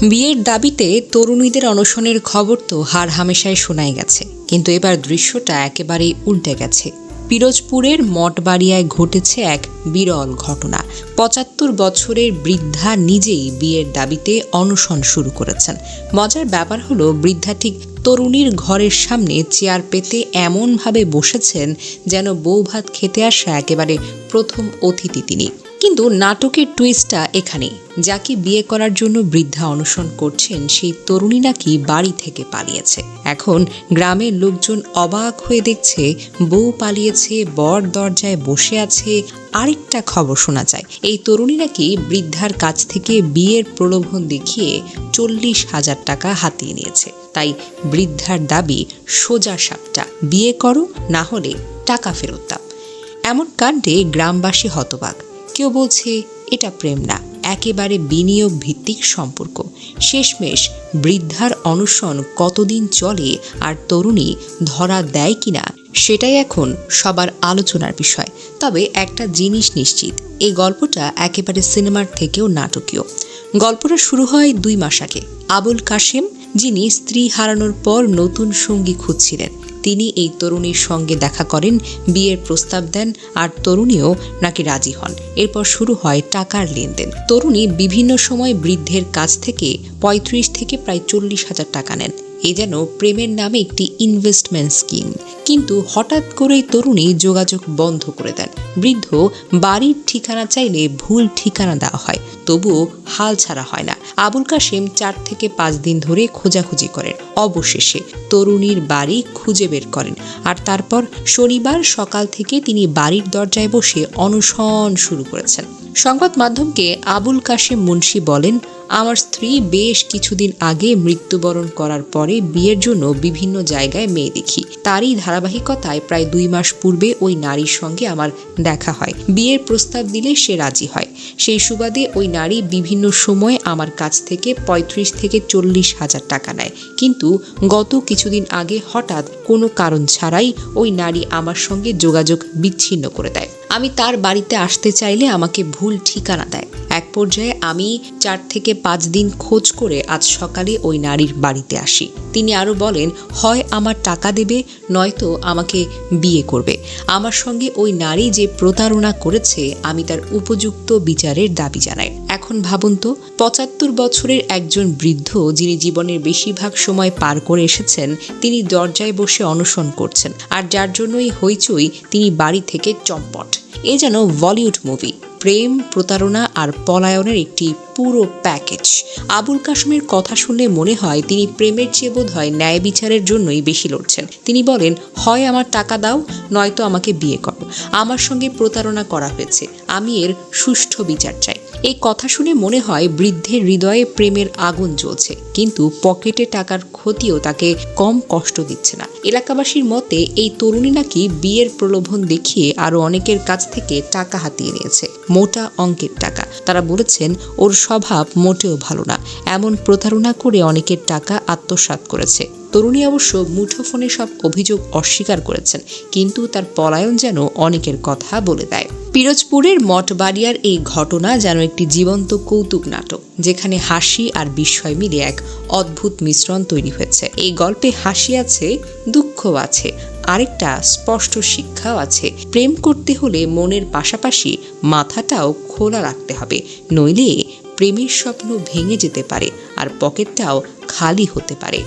বিয়ের দাবিতে তরুণীদের অনশনের খবর তো হার হামেশায় শোনাই গেছে। কিন্তু এবার দৃশ্যটা একেবারেই উল্টে গেছে। পিরোজপুরের মঠবাড়িয়ায় ঘটেছে এক বিরল ঘটনা। পঁচাত্তর বছরের বৃদ্ধা নিজেই বিয়ের দাবিতে অনশন শুরু করেছেন। মজার ব্যাপার হলো, বৃদ্ধা ঠিক তরুণীর ঘরের সামনে চেয়ার পেতে এমনভাবে বসেছেন যেন বউ ভাত খেতে আসা একেবারে প্রথম অতিথি তিনি। কিন্তু নাটকের টুইস্টটা এখানে যাকে বিয়ে করার জন্য বৃদ্ধা অনশন করছেন, সেই তরুণী নাকি বাড়ি থেকে পালিয়েছে। এখন গ্রামের লোকজন অবাক হয়ে দেখছে, বউ পালিয়েছে, বর দরজায় বসে আছে, আরেকটা খবর শোনা যায়। এই তরুণী নাকি বৃদ্ধার কাছ থেকে বিয়ের প্রলোভন দেখিয়ে চল্লিশ হাজার টাকা হাতিয়ে নিয়েছে। তাই বৃদ্ধার দাবি, সোজা সাপটা, বিয়ে করো, না হলে টাকা ফেরত দাও। এমন কাণ্ডে গ্রামবাসী হতবাক। কেউ বলছে, এটা প্রেম না। একেবারে বিনিয়োগ ভিত্তিক সম্পর্ক। শেষমেশ বৃদ্ধার অনশন কতদিন চলে আর তরুণী ধরা দেয় কিনা, সেটাই এখন সবার আলোচনার বিষয়। তবে একটা জিনিস নিশ্চিত, এই গল্পটা একেবারে সিনেমার থেকেও নাটকীয়। গল্পটা শুরু হয় দুই মাস আগে। আবুল কাশেম যিনি স্ত্রী হারানোর পর নতুন সঙ্গী খুঁজছিলেন। তিনি এই তরুণীর সঙ্গে দেখা করেন, বিয়ের প্রস্তাব দেন আর তরুণীও নাকি রাজি হন। এরপর শুরু হয় টাকার লেনদেন। তরুণী বিভিন্ন সময় বৃদ্ধের কাছ থেকে পঁয়ত্রিশ থেকে প্রায় চল্লিশ হাজার টাকা নেন। এ যেন প্রেমের নামে একটি ইনভেস্টমেন্ট স্কিম কিন্তু হঠাৎ করেই তরুণী যোগাযোগ বন্ধ করে দেন। বৃদ্ধ বাড়ির ঠিকানা চাইলে ভুল ঠিকানা দেওয়া হয়, তবুও হাল ছাড়া হয় না। আবুল কাশেম চার থেকে পাঁচ দিন ধরে খোঁজাখুঁজি করেন। অবশেষে তরুণীর বাড়ি খুঁজে বের করেন। আর তারপর শনিবার সকাল থেকে তিনি বাড়ির দরজায় বসে অনশন শুরু করেছেন। সংবাদ মাধ্যমকে আবুল কাশেম মুন্সি বলেন, আমার স্ত্রী বেশ কিছুদিন আগে মৃত্যুবরণ করার পরে বিয়ের জন্য বিভিন্ন জায়গায় মেয়ে দেখি। তারই ধারাবাহিকতায় প্রায় দুই মাস পূর্বে ওই নারীর সঙ্গে আমার দেখা হয়। বিয়ের প্রস্তাব দিলে সে রাজি হয়। সেই সুবাদে ওই নারী বিভিন্ন সময় আমার কাছ থেকে পঁয়ত্রিশ থেকে চল্লিশ হাজার টাকা নেয়। কিন্তু গত কিছুদিন আগে হঠাৎ কোনো কারণ ছাড়াই ওই নারী আমার সঙ্গে যোগাযোগ বিচ্ছিন্ন করে দেয়। আমি তার বাড়িতে আসতে চাইলে আমাকে ভুল ঠিকানা দেয়। এক পর্যায়ে আমি চার থেকে পাঁচ দিন খোঁজ করে আজ সকালে ওই নারীর বাড়িতে আসি। তিনি আরও বলেন, হয় আমার টাকা দেবে, নয়তো আমাকে বিয়ে করবে। আমার সঙ্গে ওই নারী যে প্রতারণা করেছে, আমি তার উপযুক্ত বিচারের দাবি জানাই। এখন ভাবুন তো, পঁচাত্তর বছরের একজন বৃদ্ধ যিনি জীবনের বেশিরভাগ সময় পার করে এসেছেন, তিনি দরজায় বসে অনশন করছেন। আর যার জন্যই হইচই, তিনি বাড়ি থেকে চম্পট। এ যেন বলিউড মুভি। প্রেম, প্রতারণা আর পলায়নের একটি পুরো প্যাকেজ। আবুল কাশমের কথা শুনলে মনে হয় তিনি প্রেমের চেয়ে বোধ হয় ন্যায় বিচারের জন্যই বেশি লড়ছেন। তিনি বলেন, হয় আমার টাকা দাও, নয়তো আমাকে বিয়ে করো। আমার সঙ্গে প্রতারণা করা হয়েছে। আমি এর সুষ্ঠু বিচার চাই। এই কথা শুনে মনে হয় বৃদ্ধের হৃদয়ে প্রেমের আগুন জ্বলছে, কিন্তু পকেটে টাকার ক্ষতিও তাকে কম কষ্ট দিচ্ছে না। এলাকাবাসীর মতে এই তরুণী নাকি বিয়ের প্রলোভন দেখিয়ে আরও অনেকের কাছ থেকে টাকা হাতিয়ে নিয়েছে, মোটা অঙ্কের টাকা। তারা বলেছেন, ওর স্বভাব মোটেও ভালো না। এমন প্রতারণা করে অনেকের টাকা আত্মসাৎ করেছে। তরুণী অবশ্য মুঠোফোনে সব অভিযোগ অস্বীকার করেছেন, কিন্তু তার পলায়ন যেন অনেকের কথা বলে দেয়। পিরোজপুরের মঠবাড়িয়ার এই ঘটনা যেন একটি জীবন্ত কৌতুক নাটক, যেখানে হাসি আর বিস্ময় মিলে এক অদ্ভুত মিশ্রণ তৈরি হয়েছে। এই গল্পে হাসি আছে দুঃখ আছে, আরেকটা স্পষ্ট শিক্ষাও আছে। প্রেম করতে হলে মনের পাশাপাশি মাথাটাও খোলা রাখতে হবে, নইলে প্রেমের স্বপ্ন ভেঙে যেতে পারে আর পকেটটাও খালি হতে পারে।